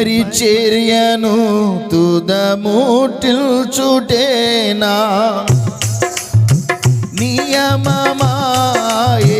పరిచర్యను తుదముటిల్చుటేనా నియమమాయనే నీ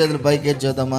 చేతులు పైకి చూద్దామా